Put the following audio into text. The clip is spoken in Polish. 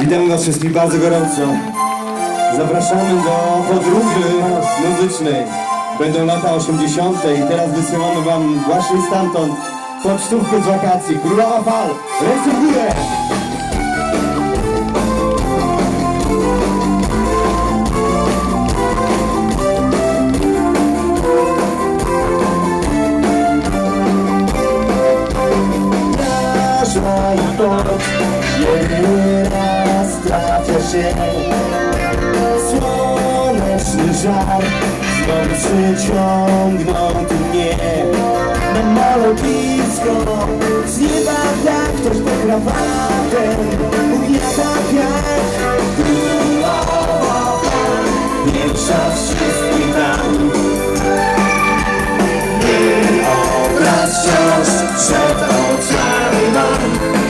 Witamy Was wszystkich bardzo gorąco. Zapraszamy do podróży muzycznej. Będą lata 80. i teraz wysyłamy Wam właśnie stamtąd pocztówkę z wakacji. Królowa Fal, ręce trafia się. Słoneczny żar Znowu przyciągnął tu mnie Na małe blisko Z nieba jak ktoś pod krawatem Ugniata jak królowa Pierwsza z wszystkich dam Jej obraz wciąż przed oczami mam